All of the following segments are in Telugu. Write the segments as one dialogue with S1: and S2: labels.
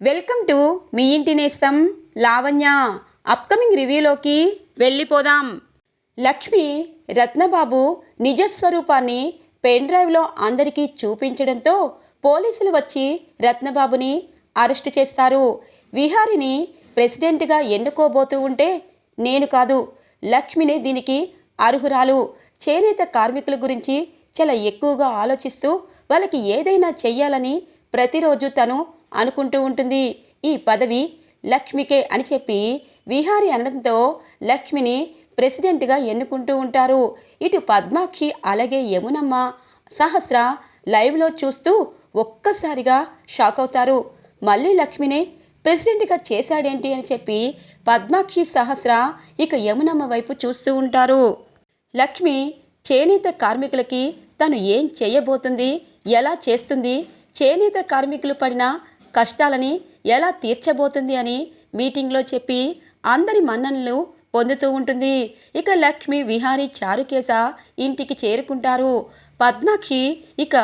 S1: వెల్కమ్ టు మీ ఇంటి నేస్తం లావణ్య. అప్కమింగ్ రివ్యూలోకి వెళ్ళిపోదాం. లక్ష్మి రత్నబాబు నిజస్వరూపాన్ని పెన్ డ్రైవ్లో అందరికీ చూపించడంతో పోలీసులు వచ్చి రత్నబాబుని అరెస్టు చేస్తారు. విహారిని ప్రెసిడెంట్గా ఎన్నుకోబోతూ ఉంటే నేను కాదు లక్ష్మిని దీనికి అర్హురాలు. చేనేత కార్మికుల గురించి చాలా ఎక్కువగా ఆలోచిస్తూ వాళ్ళకి ఏదైనా చెయ్యాలని ప్రతిరోజు తను అనుకుంటూ ఉంటుంది. ఈ పదవి లక్ష్మికే అని చెప్పి విహారి అనడంతో లక్ష్మిని ప్రెసిడెంట్గా ఎన్నుకుంటూ ఉంటారు. ఇటు పద్మాక్షి అలాగే యమునమ్మ సహస్ర లైవ్లో చూస్తూ ఒక్కసారిగా షాక్ అవుతారు. మళ్ళీ లక్ష్మిని ప్రెసిడెంట్గా చేశాడేంటి అని చెప్పి పద్మాక్షి సహస్ర ఇక యమునమ్మ వైపు చూస్తూ ఉంటారు. లక్ష్మి చేనేత కార్మికులకి తను ఏం చేయబోతుంది ఎలా చేస్తుంది చేనేత కార్మికులు పడిన కష్టాలని ఎలా తీర్చబోతుంది అని మీటింగ్లో చెప్పి అందరి మన్ననలు పొందుతూ ఉంటుంది. ఇక లక్ష్మి విహారీ చారుకేశ ఇంటికి చేరుకుంటారు. పద్మాక్షి ఇక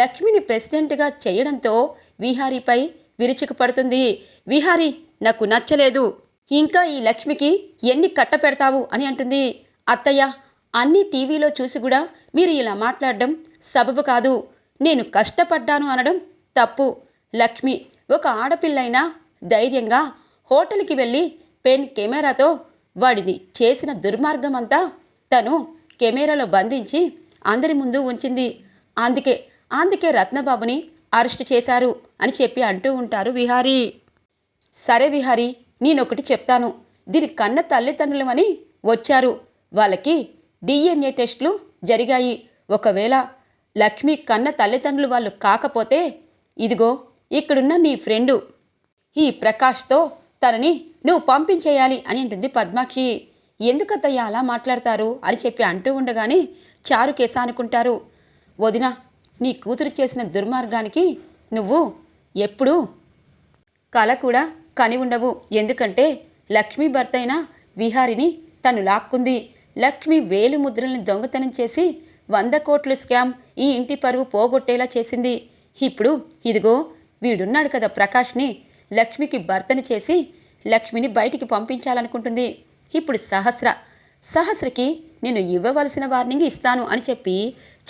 S1: లక్ష్మిని ప్రెసిడెంట్గా చేయడంతో విహారీపై విరుచుకుపడుతుంది విహారీ నాకు నచ్చలేదు. ఇంకా ఈ లక్ష్మికి ఎన్ని కట్ట పెడతావు అని అంటుంది. అత్తయ్య అన్ని టీవీలో చూసి కూడా మీరు ఇలా మాట్లాడడం సబబు కాదు. నేను కష్టపడ్డాను అనడం తప్పు. లక్ష్మి. ఒక ఆడపిల్లైనా ధైర్యంగా హోటల్కి వెళ్ళి పెన్ కెమెరాతో వాడిని చేసిన దుర్మార్గం అంతా తను కెమెరాలో బంధించి అందరి ముందు ఉంచింది. అందుకే అందుకే రత్నబాబుని అరెస్ట్ చేశారు అని చెప్పి అంటూ ఉంటారు విహారీ. సరే విహారీ నేనొకటి చెప్తాను. దీని కన్న తల్లిదండ్రులమని వచ్చారు. వాళ్ళకి డిఎన్ఏ టెస్టులు జరిగాయి. ఒకవేళ లక్ష్మి కన్న తల్లిదండ్రులు వాళ్ళు కాకపోతే ఇదిగో ఇక్కడున్న నీ ఫ్రెండు ఈ ప్రకాష్తో తనని నువ్వు పంపించేయాలి అని అంటుంది పద్మాక్షి. ఎందుకత్తయ్య అలా మాట్లాడతారు అని చెప్పి అంటూ ఉండగానే చారుకేశ అనుకుంటారు. వదిన నీ కూతురు చేసిన దుర్మార్గానికి నువ్వు ఎప్పుడూ కల కూడా కని ఉండవు. ఎందుకంటే లక్ష్మీ భర్త అయిన విహారిని తను లాక్కుంది. లక్ష్మి వేలు ముద్రల్ని దొంగతనం చేసి వంద కోట్ల స్కామ్ ఈ ఇంటి పరువు పోగొట్టేలా చేసింది. ఇప్పుడు ఇదిగో వీడున్నాడు కదా ప్రకాష్ని. లక్ష్మికి భర్తని చేసి లక్ష్మిని బయటికి పంపించాలనుకుంటుంది. ఇప్పుడు సహస్ర సహస్రకి నేను ఇవ్వవలసిన వార్నింగ్ ఇస్తాను అని చెప్పి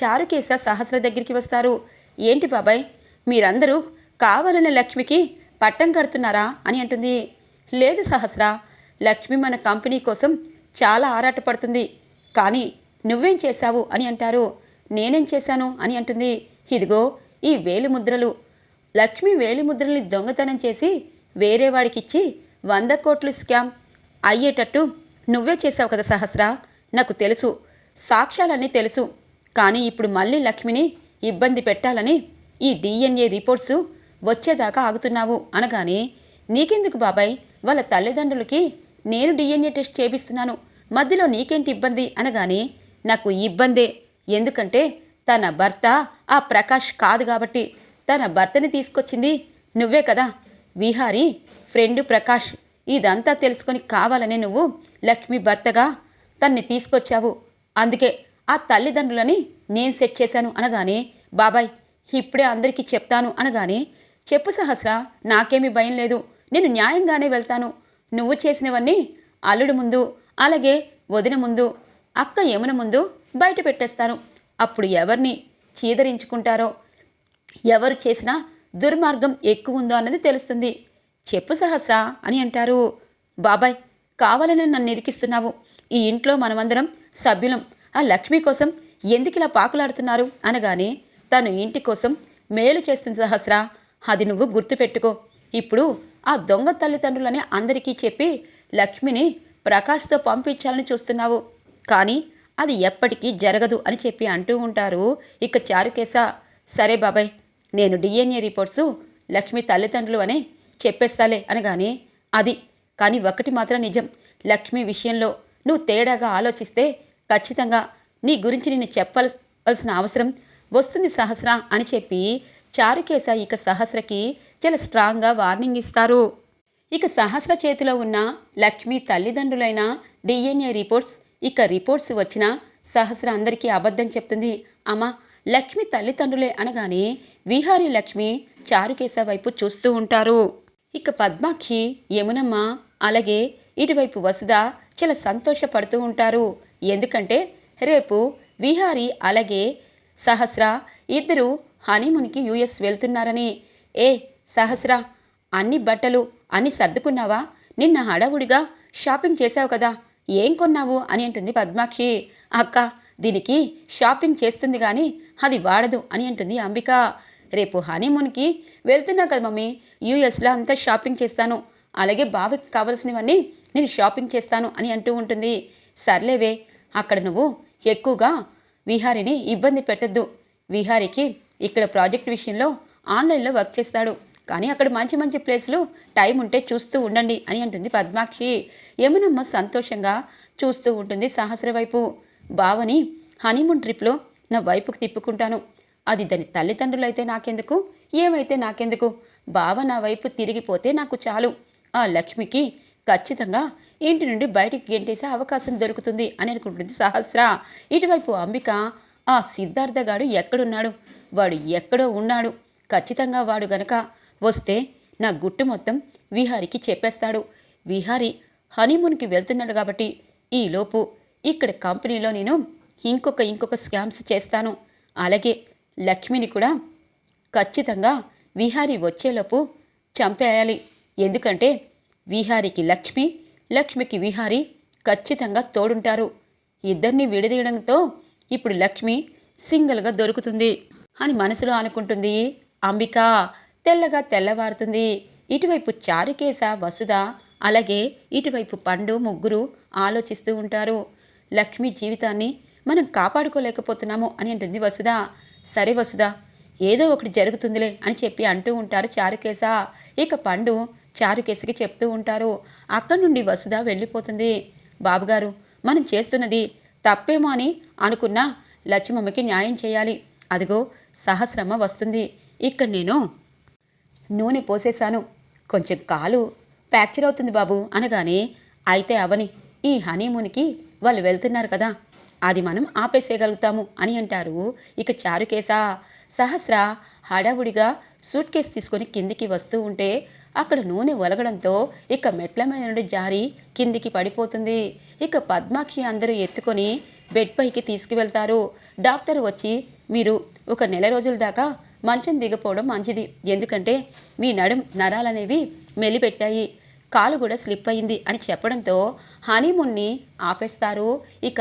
S1: చారుకేశ సహస్ర దగ్గరికి వస్తారు. ఏంటి బాబాయ్ మీరందరూ కావాలని లక్ష్మికి పట్టం కడుతున్నారా అని అంటుంది. లేదు సహస్ర లక్ష్మి మన కంపెనీ కోసం చాలా ఆరాటపడుతుంది కానీ నువ్వేం చేశావు అని అంటారు. నేనేం చేశాను అని అంటుంది. ఇదిగో ఈ వేలు ముద్రలు లక్ష్మి వేలిముద్రల్ని దొంగతనం చేసి వేరే వాడికిచ్చి వంద కోట్లు స్కామ్ అయ్యేటట్టు నువ్వే చేసావు కదా సహస్ర. నాకు తెలుసు. సాక్ష్యాలన్నీ తెలుసు. కానీ ఇప్పుడు మళ్ళీ లక్ష్మిని ఇబ్బంది పెట్టాలని ఈ డిఎన్ఏ రిపోర్ట్స్ వచ్చేదాకా ఆగుతున్నావు అనగానే నీకెందుకు బాబాయ్? వాళ్ళ తల్లిదండ్రులకి నేను డిఎన్ఏ టెస్ట్ చేపిస్తున్నాను. మధ్యలో నీకేంటి ఇబ్బంది? అనగానే నాకు ఇబ్బందే. ఎందుకంటే తన భర్త ఆ ప్రకాష్ కాదు కాబట్టి తన భర్తని తీసుకొచ్చింది నువ్వే కదా. విహారీ ఫ్రెండ్ ప్రకాష్ ఇదంతా తెలుసుకొని కావాలనే నువ్వు లక్ష్మి భర్తగా తన్ని తీసుకొచ్చావు. అందుకే ఆ తల్లిదండ్రులని నేను సెట్ చేశాను అనగానే బాబాయ్ ఇప్పుడే అందరికీ చెప్తాను అనగానే చెప్పు సహస్ర నాకేమీ భయం లేదు. నేను న్యాయంగానే వెళ్తాను. నువ్వు చేసినవన్నీ అల్లుడు ముందు అలాగే వదిన ముందు అక్క యమున ముందు బయట పెట్టేస్తాను. అప్పుడు ఎవరిని చీదరించుకుంటారో ఎవరు చేసినా దుర్మార్గం ఎక్కువ ఉందో అన్నది తెలుస్తుంది. చెప్పు సహస్ర అని అంటారు. బాబాయ్ కావాలని నన్ను ఇరికిస్తున్నావు. ఈ ఇంట్లో మనమందరం సభ్యులం. ఆ లక్ష్మి కోసం ఎందుకు ఇలా పాకులాడుతున్నారు? అనగానే తను ఇంటి కోసం మేలు చేస్తుంది సహస్ర. అది నువ్వు గుర్తుపెట్టుకో. ఇప్పుడు ఆ దొంగ తల్లిదండ్రులని అందరికీ చెప్పి లక్ష్మిని ప్రకాష్తో పంపించాలని చూస్తున్నావు. కానీ అది ఎప్పటికీ జరగదు అని చెప్పి అంటూ ఉంటారు ఇక చారుకేశ. సరే బాబాయ్ నేను డిఎన్ఏ రిపోర్ట్సు లక్ష్మి తల్లిదండ్రులు అనే చెప్పేస్తాలే అనగానే అది. కానీ ఒకటి మాత్రం నిజం. లక్ష్మి విషయంలో నువ్వు తేడాగా ఆలోచిస్తే ఖచ్చితంగా నీ గురించి నేను చెప్పవలసిన అవసరం వస్తుంది సహస్ర అని చెప్పి చారుకేశ ఇక సహస్రకి చాలా స్ట్రాంగ్గా వార్నింగ్ ఇస్తారు. ఇక సహస్ర చేతిలో ఉన్న లక్ష్మి తల్లిదండ్రులైన డిఎన్ఏ రిపోర్ట్స్ ఇక రిపోర్ట్స్ వచ్చిన సహస్ర అందరికీ అబద్ధం చెప్తుంది. అమ్మ లక్ష్మి తల్లిదండ్రులే అనగానే విహారీ లక్ష్మి చారుకేశ వైపు చూస్తూ ఉంటారు. ఇక పద్మాక్షి యమునమ్మ అలాగే ఇటువైపు వసుధ చాలా సంతోషపడుతూ ఉంటారు. ఎందుకంటే రేపు విహారీ అలాగే సహస్ర ఇద్దరు హనీమూన్కి యూఎస్ వెళ్తున్నారని. ఏ సహస్ర అన్ని బట్టలు అన్ని సర్దుకున్నావా? నిన్న హడావుడిగా షాపింగ్ చేశావు కదా ఏం కొన్నావు? అని అంటుంది పద్మాక్షి. అక్క దీనికి షాపింగ్ చేస్తుంది కానీ అది వాడదు అని అంటుంది అంబిక. రేపు హనీమూన్కి వెళ్తున్నా కదా మమ్మీ. యూఎస్లో అంతా షాపింగ్ చేస్తాను. అలాగే బావకి కావలసినవన్నీ నేను షాపింగ్ చేస్తాను అని అంటూ ఉంటుంది. సర్లేవే అక్కడ నువ్వు ఎక్కువగా విహారిని ఇబ్బంది పెట్టద్దు. విహారికి ఇక్కడ ప్రాజెక్ట్ విషయంలో ఆన్లైన్లో వర్క్ చేస్తాడు. కానీ అక్కడ మంచి మంచి ప్లేస్లు టైం ఉంటే చూస్తూ ఉండండి అని అంటుంది పద్మాక్షి. యమునమ్మ సంతోషంగా చూస్తూ ఉంటుంది సహస్ర వైపు బావని హనీమూన్ ట్రిప్లో నా వైపుకు తిప్పుకుంటాను. అది దాని తల్లిదండ్రులు అయితే నాకెందుకు? ఏమైతే నాకెందుకు? బావ నా వైపు తిరిగిపోతే నాకు చాలు. ఆ లక్ష్మికి ఖచ్చితంగా ఇంటి నుండి బయటికి గెంటేసే అవకాశం దొరుకుతుంది అని అనుకుంటుంది సహస్ర. ఇటువైపు అంబిక ఆ సిద్ధార్థ గాడు ఎక్కడున్నాడు? వాడు ఎక్కడో ఉన్నాడు. ఖచ్చితంగా వాడు గనక వస్తే నా గుట్టు మొత్తం విహారికి చెప్పేస్తాడు. విహారి హనీమూన్కి వెళ్తున్నాడు కాబట్టి ఈలోపు ఇక్కడ కంపెనీలో నేను ఇంకొక ఇంకొక స్కామ్స్ చేస్తాను. అలాగే లక్ష్మిని కూడా ఖచ్చితంగా విహారీ వచ్చేలోపు చంపేయాలి. ఎందుకంటే విహారికి లక్ష్మి లక్ష్మికి విహారీ ఖచ్చితంగా తోడుంటారు. ఇద్దరిని విడదీయడంతో ఇప్పుడు లక్ష్మి సింగిల్గా దొరుకుతుంది అని మనసులో అనుకుంటుంది అంబిక. తెల్లగా తెల్లవారుతుంది. ఇటువైపు చారుకేశ వసుధ అలాగే ఇటువైపు పండు ముగ్గురు ఆలోచిస్తూ ఉంటారు. లక్ష్మి జీవితాన్ని మనం కాపాడుకోలేకపోతున్నాము అని అంటుంది వసుధ. సరే వసుధ ఏదో ఒకటి జరుగుతుందిలే అని చెప్పి అంటూ ఉంటారు చారుకేశ. ఇక పండు చారుకేశకి చెప్తూ ఉంటారు అక్కడి నుండి వసుధ వెళ్ళిపోతుంది. బాబుగారు మనం చేస్తున్నది తప్పేమో అని అనుకున్నా లక్ష్మమ్మకి న్యాయం చేయాలి. అదిగో సహస్రమ్మ వస్తుంది. ఇక్కడ నేను నూనె పోసేశాను. కొంచెం కాలు ఫ్రాక్చర్ అవుతుంది బాబు అనగానే అయితే అవని ఈ హనీమూన్కి వాళ్ళు వెళ్తున్నారు కదా. అది మనం ఆపేసేయగలుగుతాము అని అంటారు. ఇక చారుకేశ సహస్ర హడావుడిగా సూట్ కేసు తీసుకొని కిందికి వస్తూ ఉంటే అక్కడ నూనె ఒలగడంతో ఇక మెట్ల మీద నుండి జారి కిందికి పడిపోతుంది. ఇక పద్మాక్షి అందరూ ఎత్తుకొని బెడ్ పైకి తీసుకువెళ్తారు. డాక్టర్ వచ్చి మీరు ఒక నెల రోజుల దాకా మంచం దిగపోవడం మంచిది. ఎందుకంటే మీ నడుం నరాలనేవి మెలిపెట్టాయి. కాలు కూడా స్లిప్ అయింది అని చెప్పడంతో హనీమూన్ని ఆపేస్తారు. ఇక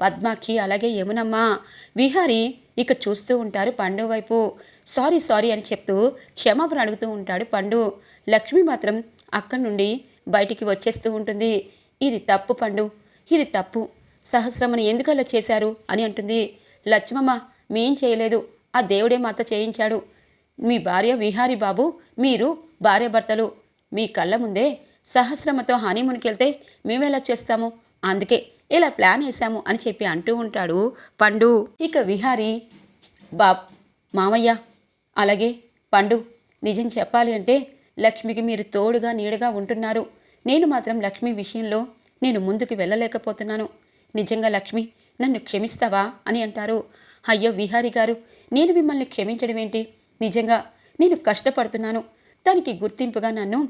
S1: పద్మకి అలాగే యమునమ్మ. విహారి ఇక చూస్తూ ఉంటారు పండు వైపు. సారీ సారీ అని చెప్తూ క్షమాపణ అడుగుతూ ఉంటాడు పండు. లక్ష్మి మాత్రం అక్కడి నుండి బయటికి వచ్చేస్తూ ఉంటుంది. ఇది తప్పు పండు. ఇది తప్పు. సహస్రమని ఎందుకు అలా చేశారు అని అంటుంది. లక్ష్మమ్మ మేం చేయలేదు. ఆ దేవుడే మాతో చేయించాడు. మీ భార్య విహారి బాబు మీరు భార్యాభర్తలు. మీ కళ్ళ ముందే సహస్రమతో హనీమూన్కి వెళ్తే మేమెలా చేస్తాము? అందుకే ఇలా ప్లాన్ వేసాము అని చెప్పి అంటూ ఉంటాడు పండు. ఇక విహారీ బాబ్ మామయ్య అలాగే పండు నిజం చెప్పాలి అంటే లక్ష్మికి మీరు తోడుగా నీడగా ఉంటున్నారు. నేను మాత్రం లక్ష్మి విషయంలో నేను ముందుకు వెళ్ళలేకపోతున్నాను. నిజంగా లక్ష్మి నన్ను క్షమిస్తావా అని అంటారు. అయ్యో విహారి గారు నేను మిమ్మల్ని క్షమించడం ఏంటి? నిజంగా నేను కష్టపడుతున్నాను. దానికి గుర్తింపుగా నన్ను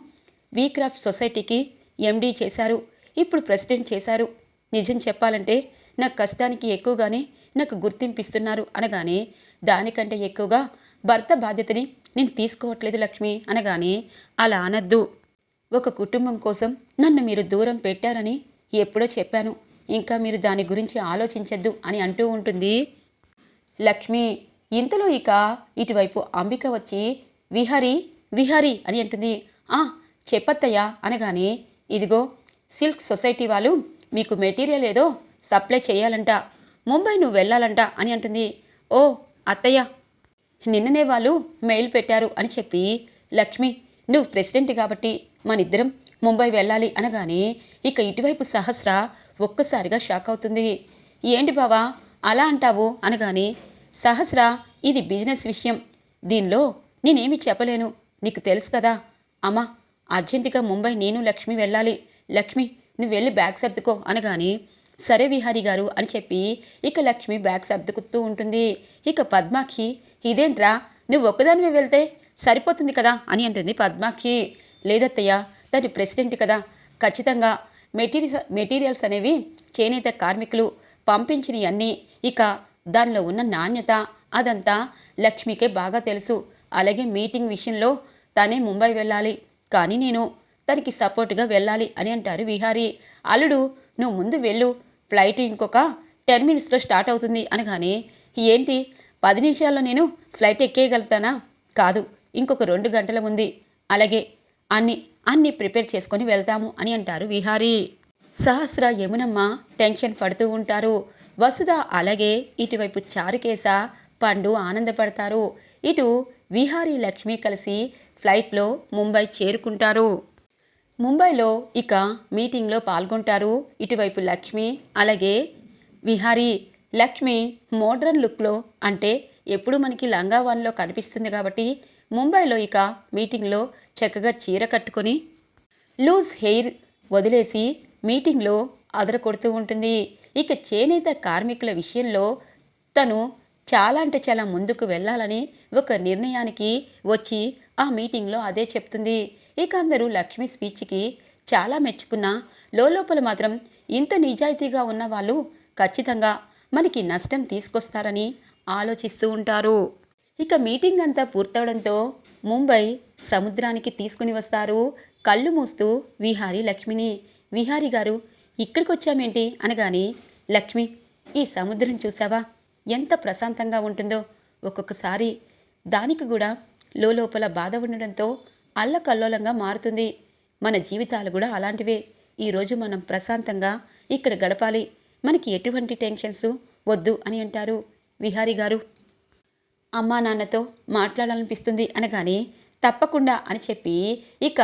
S1: వీక్రాఫ్ట్ సొసైటీకి ఎండీ చేశారు. ఇప్పుడు ప్రెసిడెంట్ చేశారు. నిజం చెప్పాలంటే నా కష్టానికి ఎక్కువగానే నాకు గుర్తింపిస్తున్నారు అనగానే దానికంటే ఎక్కువగా భర్త బాధ్యతని నేను తీసుకోవట్లేదు లక్ష్మి అనగానే అలా అనద్దు. ఒక కుటుంబం కోసం నన్ను మీరు దూరం పెట్టారని ఎప్పుడో చెప్పాను. ఇంకా మీరు దాని గురించి ఆలోచించద్దు అని అంటూ ఉంటుంది. లక్ష్మి ఇంతలో ఇక ఇటువైపు అంబిక వచ్చి విహరి విహరి అని అంటుంది. ఆ చెప్పత్తయ్యా అనగానే ఇదిగో సిల్క్ సొసైటీ వాళ్ళు మీకు మెటీరియల్ ఏదో సప్లై చేయాలంట ముంబై నువ్వు వెళ్ళాలంట అని అంటుంది. ఓ అత్తయ్య. నిన్ననే వాళ్ళు మెయిల్ పెట్టారు అని చెప్పి లక్ష్మి నువ్వు ప్రెసిడెంట్ కాబట్టి మనిద్దరం ముంబై వెళ్ళాలి అనగానే ఇక ఇటువైపు సహస్ర ఒక్కసారిగా షాక్ అవుతుంది. ఏంటి బావా అలా అంటావు అనగానే సహస్ర ఇది బిజినెస్ విషయం. దీనిలో నేనేమి చెప్పలేను. నీకు తెలుసు కదా. అమ్మా అర్జెంటుగా ముంబై నేను లక్ష్మి వెళ్ళాలి. లక్ష్మి నువ్వు వెళ్ళి బ్యాగ్ సర్దుకో అనగానే సరే విహారీ గారు అని చెప్పి ఇక లక్ష్మి బ్యాగ్ సర్దుకుతూ ఉంటుంది. ఇక పద్మాక్షి ఇదేంట్రా నువ్వు ఒక్కదానివే వెళ్తే సరిపోతుంది కదా అని అంటుంది పద్మాక్షి లేదత్తయ్య దాని ప్రెసిడెంట్ కదా. ఖచ్చితంగా మెటీరియల్స్ మెటీరియల్స్ అనేవి చేనేత కార్మికులు పంపించినవన్నీ ఇక దానిలో ఉన్న నాణ్యత అదంతా లక్ష్మికే బాగా తెలుసు. అలాగే మీటింగ్ విషయంలో తనే ముంబై వెళ్ళాలి. కానీ నేను తనకి సపోర్ట్గా వెళ్ళాలి అని అంటారు విహారీ. అల్లుడు నువ్వు ముందు వెళ్ళు. ఫ్లైట్ ఇంకొక టెన్ మినిట్స్లో స్టార్ట్ అవుతుంది అనగానే ఏంటి? పది నిమిషాల్లో నేను ఫ్లైట్ ఎక్కేయగలుగుతానా? కాదు. ఇంకొక రెండు గంటల ఉంది అలాగే. అన్ని అన్ని ప్రిపేర్ చేసుకొని వెళ్తాము అని అంటారు విహారీ. సహస్ర యమునమ్మ టెన్షన్ పడుతూ ఉంటారు. వసుధ అలాగే ఇటువైపు చారుకేశ పండు ఆనందపడతారు. ఇటు విహారీ లక్ష్మి కలిసి ఫ్లైట్లో ముంబై చేరుకుంటారు. ముంబైలో ఇక మీటింగ్లో పాల్గొంటారు. ఇటువైపు లక్ష్మి అలాగే విహారీ. లక్ష్మి మోడ్రన్ లుక్లో అంటే ఎప్పుడు మనకి లంగావాన్లో కనిపిస్తుంది కాబట్టి ముంబైలో ఇక మీటింగ్లో చక్కగా చీర కట్టుకొని లూజ్ హెయిర్ వదిలేసి మీటింగ్లో అదర కొడుతూ ఉంటుంది. ఇక చేనేత కార్మికుల విషయంలో తను చాలా అంటే చాలా ముందుకు వెళ్ళాలని ఒక నిర్ణయానికి వచ్చి ఆ మీటింగ్లో అదే చెప్తుంది. ఇక అందరూ లక్ష్మి స్పీచ్కి చాలా మెచ్చుకున్నా లోపల మాత్రం ఇంత నిజాయితీగా ఉన్న వాళ్ళు ఖచ్చితంగా మనకి నష్టం తీసుకొస్తారని ఆలోచిస్తూ ఉంటారు. ఇక మీటింగ్ అంతా పూర్తవడంతో ముంబై సముద్రానికి తీసుకుని వస్తారు. కళ్ళు మూస్తూ విహారీ లక్ష్మిని. విహారీ గారు ఇక్కడికి వచ్చామేంటి అనగాని లక్ష్మి ఈ సముద్రం చూసావా? ఎంత ప్రశాంతంగా ఉంటుందో. ఒక్కొక్కసారి దానికి కూడా లోపల బాధ ఉండడంతో అల్లకల్లోలంగా మారుతుంది. మన జీవితాలు కూడా అలాంటివే. ఈరోజు మనం ప్రశాంతంగా ఇక్కడ గడపాలి. మనకి ఎటువంటి టెన్షన్స్? వద్దు అని అంటారు విహారీ గారు. అమ్మా నాన్నతో మాట్లాడాలనిపిస్తుంది అనగానే తప్పకుండా అని చెప్పి ఇక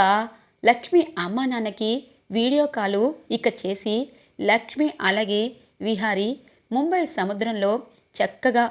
S1: లక్ష్మి అమ్మా నాన్నకి వీడియో కాలు ఇక చేసి లక్ష్మి అలాగే విహారీ ముంబై సముద్రంలో చక్కగా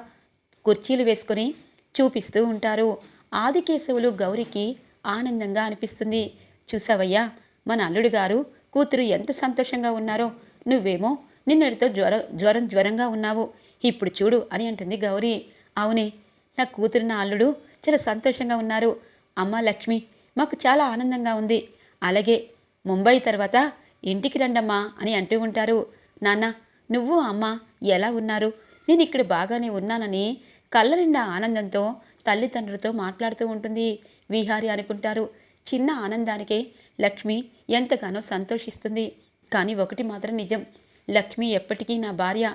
S1: కుర్చీలు వేసుకొని చూపిస్తూ ఉంటారు. ఆదికేశవులు గౌరికి ఆనందంగా అనిపిస్తుంది. చూసావయ్యా మన అల్లుడు గారు కూతురు ఎంత సంతోషంగా ఉన్నారో. నువ్వేమో నిన్నటితో జ్వర జ్వరం జ్వరంగా ఉన్నావు. ఇప్పుడు చూడు అని అంటుంది గౌరీ. అవునే నా కూతురు నా అల్లుడు చాలా సంతోషంగా ఉన్నారు. అమ్మ లక్ష్మి మాకు చాలా ఆనందంగా ఉంది. అలాగే ముంబై తర్వాత ఇంటికి రండమ్మా అని అంటూ ఉంటారు. నాన్న నువ్వు అమ్మ ఎలా ఉన్నారు? నేను ఇక్కడ బాగానే ఉన్నానని కళ్ళ నిండా ఆనందంతో తల్లిదండ్రులతో మాట్లాడుతూ ఉంటుంది. విహారి అనుకుంటారు చిన్న ఆనందానికే లక్ష్మి ఎంతగానో సంతోషిస్తుంది. కానీ ఒకటి మాత్రం నిజం లక్ష్మి ఎప్పటికీ నా భార్య.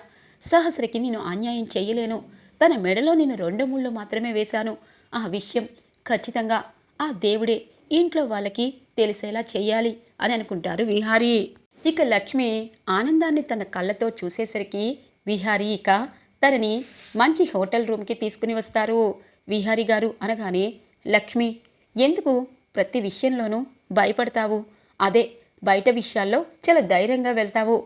S1: సహస్రకి నేను అన్యాయం చేయలేను. తన మెడలో నేను రెండు ముళ్ళు మాత్రమే వేశాను. ఆ విషయం ఖచ్చితంగా ఆ దేవుడే ఇంట్లో వాళ్ళకి తెలిసేలా చేయాలి అని అనుకుంటారు విహారీ. ఇక లక్ష్మి ఆనందాన్ని తన కళ్ళతో చూసేసరికి విహారీ ఇక తనని మంచి హోటల్ రూమ్కి తీసుకుని వస్తారు. విహారి గారు అనగానే లక్ష్మి ఎందుకు ప్రతి విషయంలోనూ భయపడతావు? అదే బయట విషయాల్లో చాలా ధైర్యంగా వెళ్తావు.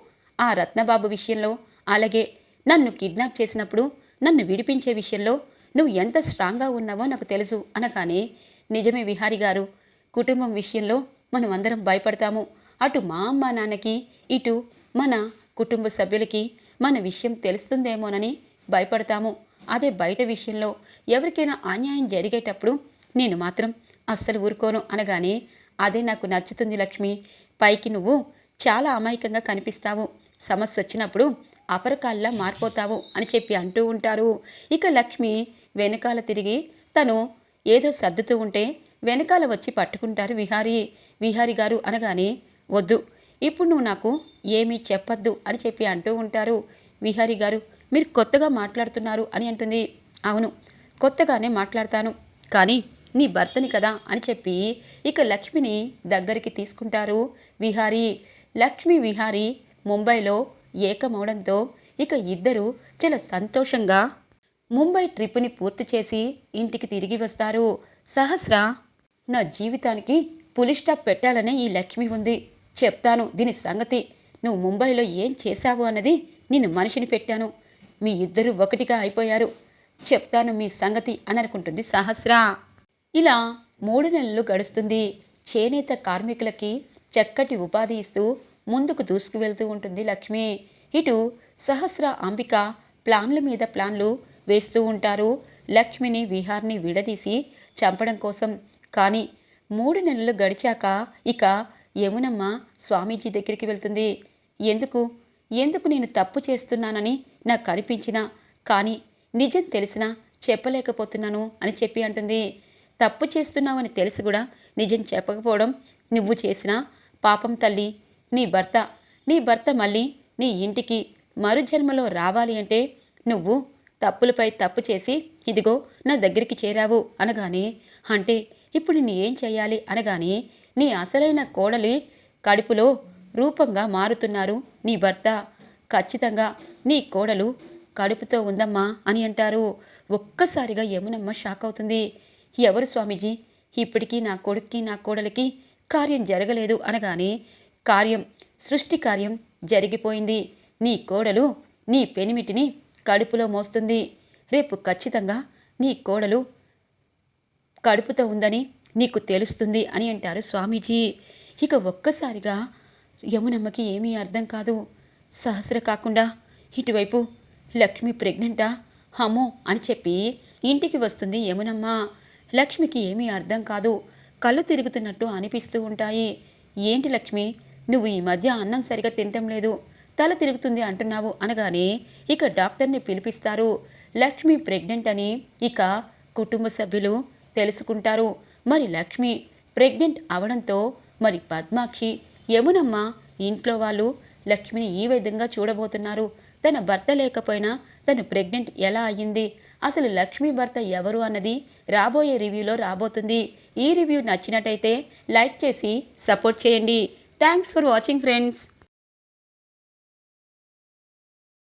S1: ఆ రత్నబాబు విషయంలో అలాగే నన్ను కిడ్నాప్ చేసినప్పుడు నన్ను విడిపించే విషయంలో నువ్వు ఎంత స్ట్రాంగ్గా ఉన్నావో నాకు తెలుసు అనగానే నిజమే విహారి గారు కుటుంబం విషయంలో మనం అందరం భయపడతాము. అటు మా అమ్మ నాన్నకి ఇటు మన కుటుంబ సభ్యులకి మన విషయం తెలుస్తుందేమోనని భయపడతాము. అదే బయట విషయంలో ఎవరికైనా అన్యాయం జరిగేటప్పుడు నేను మాత్రం అస్సలు ఊరుకోను అనగానే అదే నాకు నచ్చుతుంది లక్ష్మి. పైకి నువ్వు చాలా అమాయకంగా కనిపిస్తావు. సమస్య వచ్చినప్పుడు అపరకాల్లా మారిపోతావు అని చెప్పి అంటూ ఉంటారు. ఇక లక్ష్మి వెనకాల తిరిగి తను ఏదో సర్దుతూ ఉంటే వెనకాల వచ్చి పట్టుకుంటారు విహారీ. విహారీ గారు అనగానే వద్దు ఇప్పుడు నువ్వు నాకు ఏమీ చెప్పొద్దు అని చెప్పి అంటూ ఉంటారు. విహారీ గారు మీరు కొత్తగా మాట్లాడుతున్నారు అని అంటుంది. అవును కొత్తగానే మాట్లాడతాను. కానీ నీ భర్తని కదా అని చెప్పి ఇక లక్ష్మిని దగ్గరికి తీసుకుంటారు విహారీ. లక్ష్మి విహారీ ముంబైలో ఏకమవడంతో ఇక ఇద్దరు చాలా సంతోషంగా ముంబై ట్రిప్ని పూర్తి చేసి ఇంటికి తిరిగి వస్తారు. సహస్ర నా జీవితానికి పులి స్టాప్ పెట్టాలనే ఈ లక్ష్మి ఉంది. చెప్తాను. దీని సంగతి నువ్వు ముంబైలో ఏం చేశావు అన్నది నేను మనిషిని పెట్టాను. మీ ఇద్దరు ఒకటిగా అయిపోయారు. చెప్తాను మీ సంగతి అని అనుకుంటుంది సహస్ర. ఇలా మూడు నెలలు గడుస్తుంది. చేనేత కార్మికులకి చక్కటి ఉపాధి ఇస్తూ ముందుకు దూసుకువెళ్తూ ఉంటుంది లక్ష్మి. ఇటు సహస్ర అంబిక ప్లాన్ల మీద ప్లాన్లు వేస్తూ ఉంటారు. లక్ష్మిని విహార్ని విడదీసి చంపడం కోసం. కానీ మూడు నెలలు గడిచాక ఇక యమునమ్మ స్వామీజీ దగ్గరికి వెళ్తుంది. ఎందుకు? ఎందుకు నేను తప్పు చేస్తున్నానని నాకు అనిపించినా కానీ నిజం తెలిసినా చెప్పలేకపోతున్నాను అని చెప్పి అంటుంది. తప్పు చేస్తున్నావని తెలిసి కూడా నిజం చెప్పకపోవడం నువ్వు చేసిన? పాపం తల్లి నీ భర్త నీ భర్త మళ్ళీ నీ ఇంటికి మరుజన్మలో రావాలి అంటే నువ్వు తప్పులపై తప్పు చేసి ఇదిగో నా దగ్గరికి చేరావు అనగానే అంటే ఇప్పుడు నేను ఏం చేయాలి అనగానే నీ అసలైన కోడలి కడుపులో రూపంగా మారుతున్నారు నీ భర్త. ఖచ్చితంగా నీ కోడలు కడుపుతో ఉందమ్మా అని అంటారు. ఒక్కసారిగా యమునమ్మ షాక్ అవుతుంది. ఎవరు స్వామీజీ? ఇప్పటికీ నా కొడుక్కి నా కోడలికి కార్యం జరగలేదు అనగానే కార్యం సృష్టి కార్యం జరిగిపోయింది. నీ కోడలు నీ పెనిమిటిని కడుపులో మోస్తుంది. రేపు ఖచ్చితంగా నీ కోడలు కడుపుతో ఉందని నీకు తెలుస్తుంది అని అంటారు స్వామీజీ. ఇక ఒక్కసారిగా యమునమ్మకి ఏమీ అర్థం కాదు. సహస్ర కాకుండా ఇటువైపు లక్ష్మి ప్రెగ్నెంటా? అమ్మో అని చెప్పి ఇంటికి వస్తుంది యమునమ్మ. లక్ష్మికి ఏమీ అర్థం కాదు. కళ్ళు తిరుగుతున్నట్టు అనిపిస్తూ ఉంటాయి. ఏంటి లక్ష్మి? నువ్వు ఈ మధ్య అన్నం సరిగా తినటం లేదు. తల తిరుగుతుంది అంటున్నావు అనగానే ఇక డాక్టర్ని పిలిపిస్తారు. లక్ష్మి ప్రెగ్నెంట్ అని ఇక కుటుంబ సభ్యులు తెలుసుకుంటారు. మరి లక్ష్మి ప్రెగ్నెంట్ అవడంతో మరి పద్మాక్షి యమునమ్మ ఇంట్లో వాళ్ళు లక్ష్మిని ఈ విధంగా చూడబోతున్నారు. తన భర్త లేకపోయినా తను ప్రెగ్నెంట్ ఎలా అయ్యింది? అసలు లక్ష్మి భర్త ఎవరు అన్నది రాబోయే రివ్యూలో రాబోతుంది. ఈ రివ్యూ నచ్చినట్టయితే లైక్ చేసి సపోర్ట్ చేయండి. Thanks for watching friends